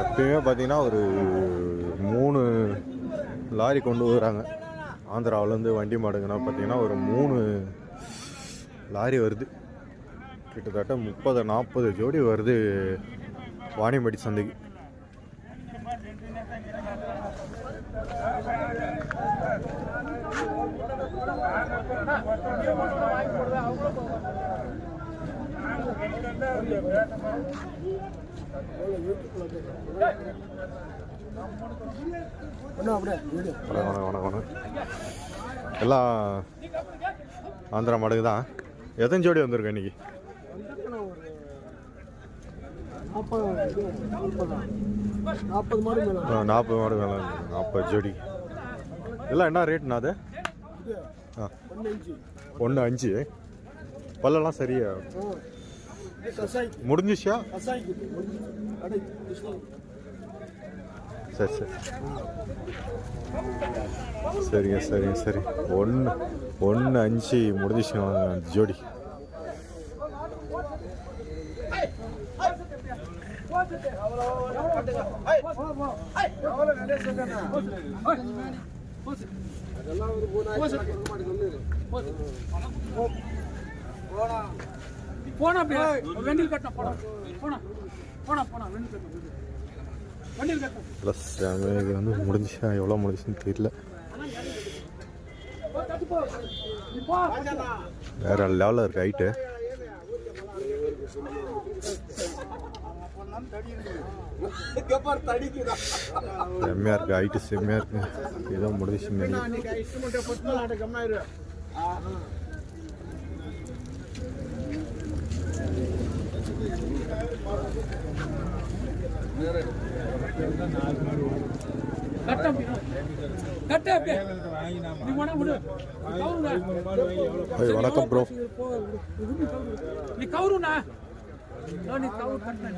எப்பயுமே பார்த்தீங்கன்னா ஒரு மூணு லாரி கொண்டு வராங்க. ஆந்திராவிலேருந்து வண்டி மாடுங்கன்னா பார்த்தீங்கன்னா ஒரு மூணு லாரி வருது. கிட்டத்தட்ட முப்பது நாற்பது ஜோடி வருது வாணிமடி சந்தைக்கு. வணக்கம் வணக்கம் வணக்கம் வணக்கம். எல்லாம் ஆந்திரா மாடுக்கு தான் எத்தனை ஜோடி வந்திருக்கு இன்னைக்கு? நாற்பது மாடு மேல நாற்பது மாடு மேலே நாற்பது ஜோடி. எல்லாம் என்ன ரேட்னா அது? ஆ. ஒன்று அஞ்சு. பல்லெல்லாம் சரியா? முடிஞ்சிச்சா? சரி சரி. சரிங்க சரிங்க சரி. ஒன்று ஒன்று அஞ்சு முடிஞ்சிச்சு ஜோடி. அதெல்லாம் ஒரு போனா அப்படியே வெண்டில் கட்டணும் போனா போனா போனா போனா வெண்டில் கட்டணும் வெண்டில் கட்டணும் ப்ளஸ் இது வந்து முடிஞ்சிச்சா? எவ்வளோ முடிஞ்சுன்னு தெரியல. வேற லெவலில் இருக்கு ஹைட்டு செம்மையாக இருக்கு ஹைட்டு செம்மையாக இருக்கு. ஏதோ முடிஞ்சிச்சுன்னு நினைக்கிறேன் கட்ட அப்படியே கட்ட அப்படியே நீ போனா விடு கவுருங்க ஏய், வணக்கம் ப்ரோ நீ கவுருண்ணா. நீ கவுரு கட்டின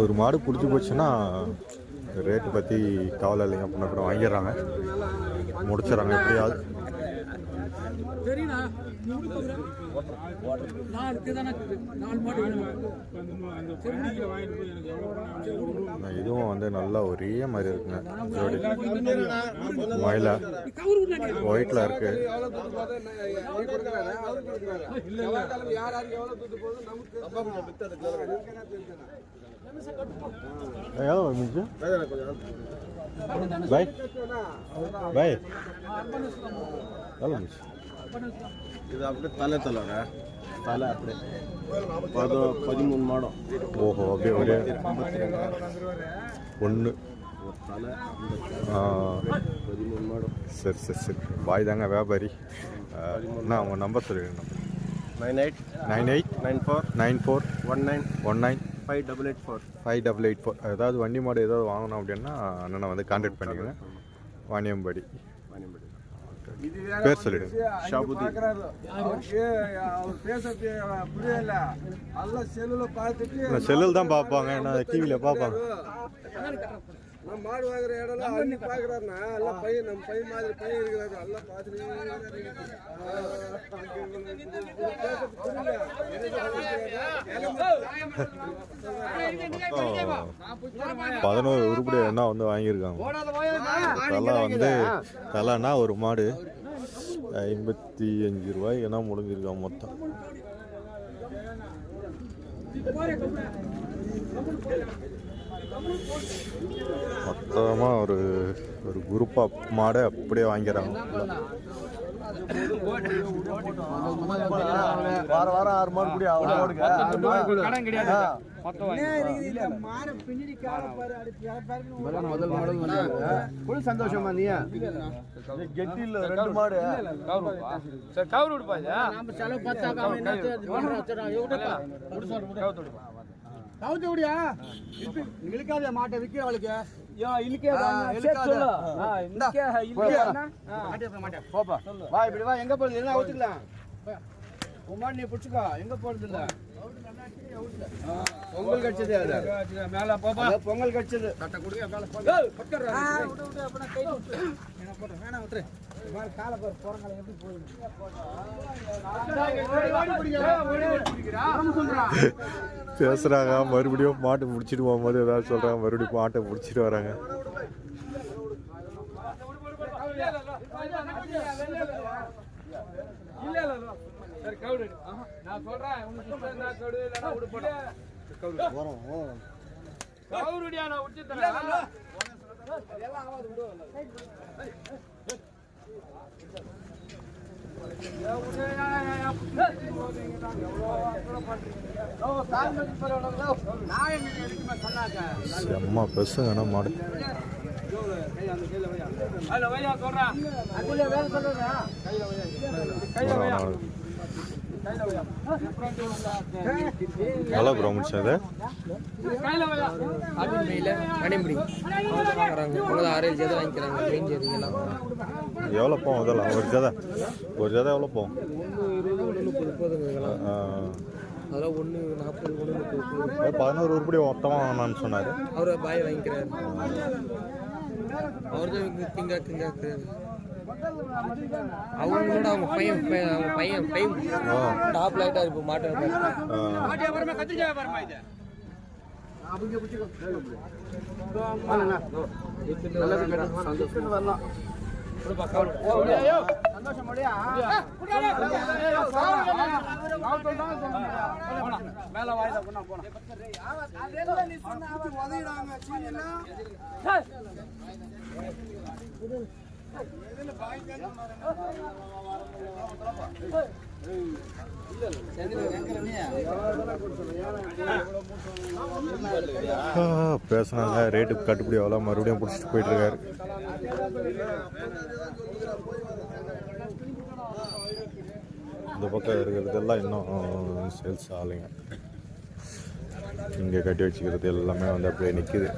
ஒரு மாடு பிடிச்சி போச்சுன்னா ரேட்டு பற்றி கவலை இல்லைங்க. அப்படின்னா கூட வாங்கிடுறாங்க. முடிச்சிடறாங்க. எப்படியாவது சரிண்ணா. நாலு தானே நாலு மாடு இதுவும் வந்து நல்லா ஒரே மாதிரி இருக்குங்க. ஜோடி. மயிலா. ஒயிட்டில் இருக்கு. எவ்வளோ மிஞ்சு பாய் பாய் எவ்வளோ மிஞ்சு இது அப்படியே தலை தலைவர. தலை அப்படியே. பதிமூணு மாடம். ஓஹோ அப்படியே ஒரு ஒன்று மாடம். சரி சரி சரி. பாய் தாங்க வியாபாரி. நான் அவங்க நம்பர் சொல்லிடுங்க. Nine eight. Nine eight. Nine four. Nine four. One nine. One nine. Five double eight four. Five double eight four. ஏதாவது வண்டி மாடு ஏதாவது வாங்கணும் அப்படின்னா அண்ணனை வந்து கான்டாக்ட் பண்ணிக்கிறேன் வாணியம்பாடி. பேர் சொல்லிடு ஷாபுதி செல்லில் தான் பார்ப்பாங்க ஏன்னா டிவியில் பார்ப்பாங்க மாடு வாங்குற இடம் அன்னைக்கு எல்லாம் பையன் நம்ம பையன் மாதிரி பையன் இருக்கிறாரு எல்லாம் பார்த்துட்டு பதினோரு உருப்படி என்ன வந்து வாங்கியிருக்காங்க? தலை வந்து தலைனா ஒரு மாடு. ஐம்பத்தி அஞ்சு ரூபாய் என்ன முடிஞ்சிருக்கான் மொத்தம். மொத்தமாக ஒரு ஒரு குரூப்பாக மாடை அப்படியே வாங்கிறாங்க வார வாரம் ஆறு மாடு குடி கடன் கிடையாது. முதல் மாடல் ஃபுல் சந்தோஷமா நீ? கெட்டி இல்ல. ரெண்டு மாடு. சரி கவுரு விடுப்பா நம்ம செலவு கவுத்து விடியா இழுக்காத மாட்டை விற்கிறவளுக்கு போப்பா வா இப்படி வா. எங்க போறது? என்ன ஒத்துக்கலாம் உமா நீ புடிச்சுக்கோ. எங்க போறது இல்ல பொங்கல் கடிச்சது அது. மேல போப்பா பொங்கல் கடிச்சது. வேணாம் விட்டுரு. பேசுகிறாங்க மறுபடியும் மாட்டை பிடிச்சிட்டு போகும்போது ஏதாவது சொல்கிறாங்க மறுபடியும் மாட்டை பிடிச்சிட்டு வராங்க. நான் சொல்றேன் கவுருடியா நான் தரேன் செம்ம பெருசுங்கண்ணா மாடு? அதுல ஹலோ ப்ரோ முடிச்சது வாங்கிக்கிறாங்க எவ்வளோ போகும் இதெல்லாம் ஒரு ஜதை. ஒரு ஜதை எவ்வளோ போகும்? அதெல்லாம் ஒன்று நாற்பது ஒன்று முப்பது பதினோரு உருப்படி மொத்தமாக வேணான்னு சொன்னார். அவர் பாய் வாங்கிக்கிறாரு. அவர் தான் திங்கா அவங்களோட அவங்க பையன் பையன் அவங்க பையன் பையன். டாப் லைட்டாக இப்போ மாட்டு கத்திரிக்காய் இது மேல வாயில போனா போனா ஆ, பேசுனாங்க ரேட்டு கட்டுப்படி அவ்வளோ மறுபடியும் பிடிச்சிட்டு போயிட்டுருக்காரு. இந்த பக்கம் இருக்கிறதெல்லாம் இன்னும் சேல்ஸ் ஆகலைங்க இங்கே கட்டி வச்சுக்கிறது எல்லாமே வந்து அப்படியே நிற்கிது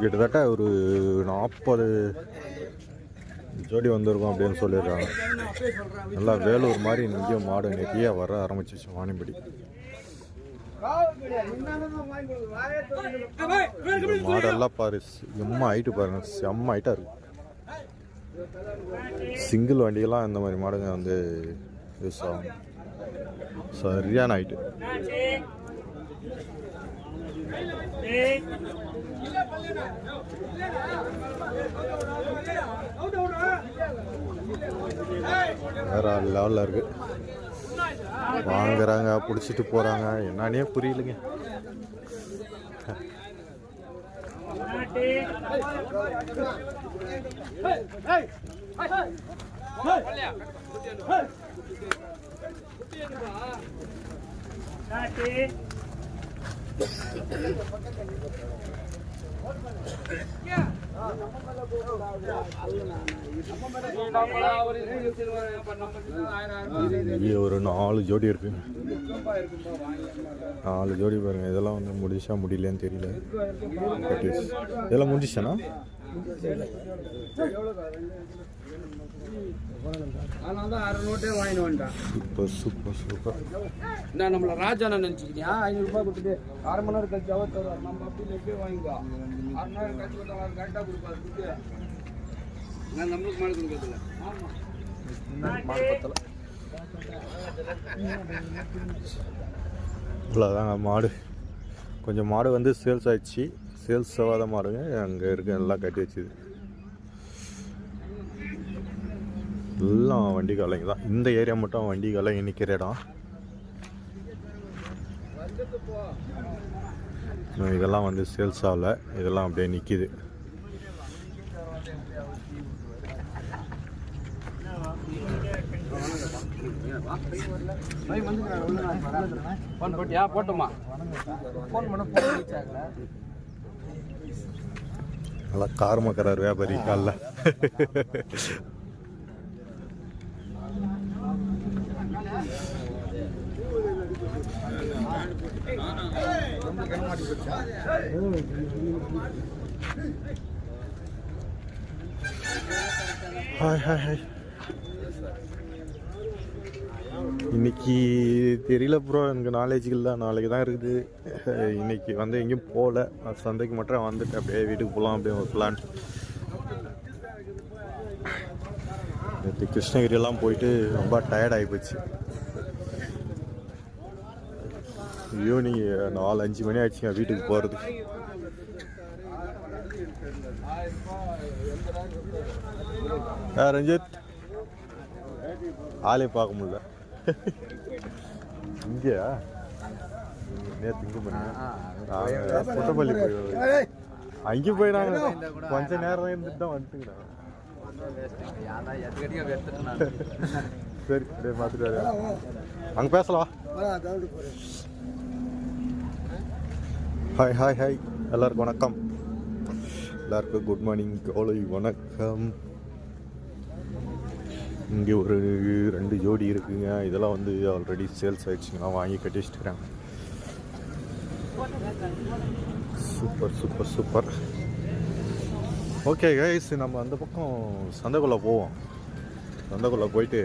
கிட்டத்தட்ட ஒரு நாற்பது ஜோடி வந்திருக்கும் அப்படின்னு சொல்லிடுறாங்க நல்லா வேலூர் மாதிரி இங்கேயும் மாடு நிறைய வர ஆரம்பிச்சிச்சு வாணிபடி. மாடெல்லாம் பாரு செம்ம ஹைட்டு பாருங்க செம்ம ஹைட்டாக இருக்கு. சிங்கிள் வண்டியெல்லாம் இந்த மாதிரி மாடுங்க வந்து யூஸ் ஆகும். சரியான ஆயிட்டு வேற லெவலில் இருக்கு வாங்குறாங்க பிடிச்சிட்டு போகிறாங்க என்னன்னே புரியலைங்க Hey! ஒரு நாலு ஜோடி இருக்கு. நாலு ஜோடி பாருங்க. இதெல்லாம் வந்து முடிச்சா முடியலன்னு தெரியல. இதெல்லாம் முடிஞ்சிச்சாண்ணா சூப்பர் சூப்பர் சூப்பர். என்ன நம்மள ராஜான நினச்சிக்கிட்டியா? ஐநூறு ரூபாய் கொடுத்துட்டு அரை மணி நேரம் கழிச்சு அவர் தருவார் நம்ம அப்படி எப்படியே வாங்கிக்கோ. அரை மணி நேரம் கழிச்சு கொடுத்தா அவர் கரெக்டாக கொடுப்பாரு கொடுத்து. நான் நம்மளுக்கு மேலே கொடுக்கறதில்ல. இவ்வளோதாங்க மாடு. கொஞ்சம் மாடு வந்து சேல்ஸ் ஆயிடுச்சு. சேல்ஸ் ஆகாத மாடுங்க அங்கே இருக்க எல்லாம் கட்டி வச்சுது எல்லாம் வண்டி காலைங்க தான் இந்த ஏரியா மட்டும் வண்டி காலைங்க நிற்கிற இடம் இதெல்லாம் வந்து சேல்ஸ் ஆகல இதெல்லாம் அப்படியே நிற்கிது போட்டுமா ஃபோன் பண்ண ஃபோன் ரீச் ஆகல நல்லா காரமாக்கிறார் வியாபாரி காலில். ஹாய் ஹாய் ஹாய் இன்னைக்கு தெரியல ப்ரோ எனக்கு நாலேஜ் இல்லை. நாளைக்கு தான் இருக்குது. இன்றைக்கி இன்னைக்கு வந்து எங்கேயும் போகல. சந்தைக்கு மட்டும் வந்துட்டு அப்படியே வீட்டுக்கு போகலாம். அப்படியே ஒரு பிளான் நேற்று கிருஷ்ணகிரியெல்லாம் போயிட்டு ரொம்ப டயர்ட் ஆகிப்போச்சு ஈவினிங் நாலு அஞ்சு மணி ஆயிடுச்சுங்க வீட்டுக்கு போகிறது ரஞ்சித்? ஆளே பார்க்க முடியல. இங்கேயா? நேற்று இங்கே பண்ணேன் புட்டப்பள்ளி போய் அங்கே போய் நாங்கள் கொஞ்ச நேரம் இருந்துட்டு தான் வந்துட்டுங்கிறேன் சரி அப்படியே பார்த்துட்டு அங்கே பேசலாம். ஹாய் ஹாய் ஹாய் எல்லாருக்கும் வணக்கம். எல்லாருக்கும் குட் மார்னிங் காலை வணக்கம். இங்கே ஒரு ரெண்டு ஜோடி இருக்குங்க. இதெல்லாம் வந்து ஆல்ரெடி சேல்ஸ் ஆயிடுச்சுங்க வாங்கி கட்டி வச்சுக்கிறேன் super super super okay guys நம்ம அந்த பக்கம் சந்தைக்குள்ளே போவோம். சந்தைக்குள்ளே போயிட்டு